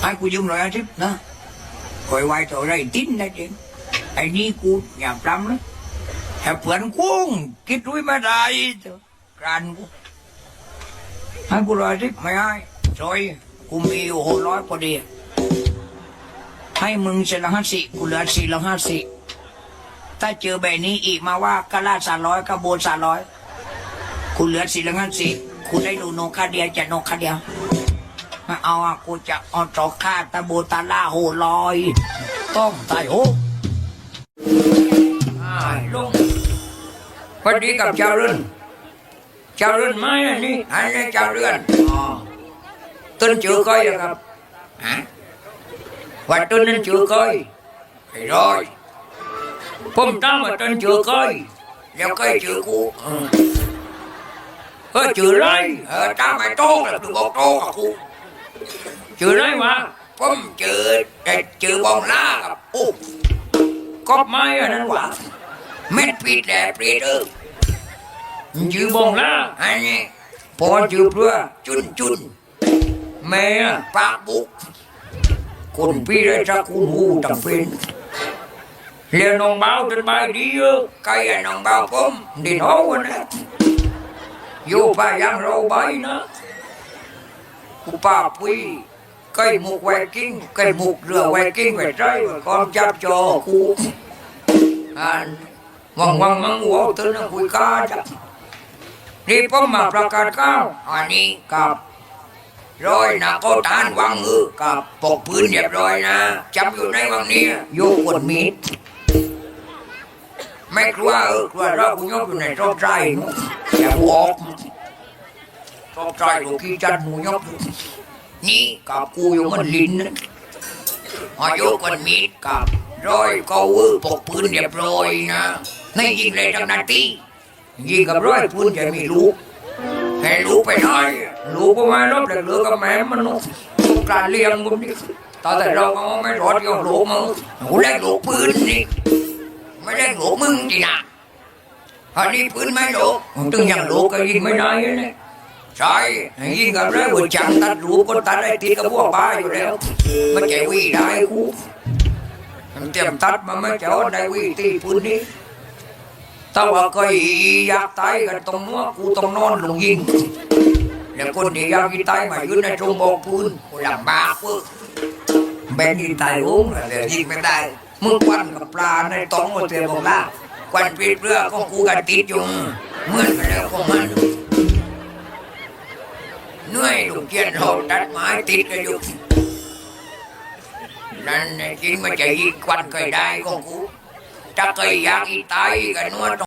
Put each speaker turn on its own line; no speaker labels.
ให้กูยืมร้อยห้าสิบนะคอยไว้ตัวไรติ้นนะจริงไอ้นี่กูอย่าปรำนะแต่เพื่อนกูคิดด้วยไม่ได้เถอะการกูให้กูร้อยสิบไม่ให้ซอยกูมีอยู่หกร้อยพอดีให้มึงเสละห้าสิกูเหลือสี่ละห้าสิถ้าเจอแบบนี้อีกมาว่ากะลาสามร้อยกะโบนสามร้อยกูเหลือสี่ละห้าสิกูได้ดูโนคาเดียจะโนคาเดีย ไม่เอาอะกูจะเอาจอกฆ่าตะโบตาล่าโหลอย ต้องตายโหอ้ายลุงพอดีกับเจ้าเรือนเจ้าเรือนไหมอันนี้อันนี้เจ้าเรือนอ๋อต้นจือก้อยเหรอครับฮะว่าต้นนั้นจือก้อยไอ้ร้อยผมตามว่าต้นจือก้อยแล้วก้อยจือกูเออเออจือไรเออตามไอ้โต้แล้วกูบอกโต้กับกู ชื่ออะไรวะผมชื่อแต่ชื่อบองล่ากับโอ้ก็ไม่อันนั้นวะเม็ดปีดแหล่ปีดเออชื่อบองล่าอันนี้พอชื่อเพื่อจุนจุนแม่ปากบุกคนพี่ได้สักคุณหูจำเป็นเรียนน้องเบาจนไปดีเยอะใครไอ้น้องเบาผมดินโอ้นะอยู่ไปยังเราใบนะ cụ bà quy cây mục quay kinh cây mục rửa quay kinh phải trái và con chắp cho cụ à vòng vòng măng ngủ tư nó cùi ca chắc đi có mà ra ca cao à ni cặp rồi là có tán quăng ngư cặp bọc พื้น đẹp rồi nè chắp vô này quăng nia vô quần mít mấy kêu ơ kêu ra cũng nhóc này cho trai nó chả buộc cho trai của kia chân mù nhóc นี่กับกูอยู่ มันลินนะอายุกันมีดกับร้อยก็วือปกปืนเรียบร้อยนะไม่ยิงเลยทั้งนาทียิงกับร้อยปืนจะมีลูกให้ลูกไปหน่อยลูกก็ไม่รบเหลือกับแม่มันนุกการเลี้ยงกูนี่ตอนแต่เราก็ไม่รอดกับลูกมึงกูได้ลูกปืนนี่ไม่ได้ลูกมึงจีนะอันนี้ปืนไม่ลูกตึงอย่างลูกก็ยิงไม่ได้เลย ใช่ยิงกับเรื่องหัวจังตัดรูปก็ตัดได้ติดกับพวกบ้าอยู่แล้ว มันจะวิ่งได้กูมันเตรียมตัดมาไม่จะได้วิ่งตีปืนนี้ถ้าว่าก็อยากตายกันตรงนู้นกูต้องนอนลงยิงแล้วคนที่อยากตายมาอยู่ในตรงบอกปืนกูลำบากเว้ยแบนยิงตายลุ้งเดี๋ยวยิงไม่ได้มึงควันกับปลาในตองก็เตียบอกละควันปิดเรือของกูกันติดอยู่เหมือนกันแล้วของมัน เหนื่อยลุงเกียนเราตัดไม้ติดกันอยู่นั่นน่ะจริงมันจะยิงควันเคยได้ของกูถ้าเคยอยากอีตายกันนวด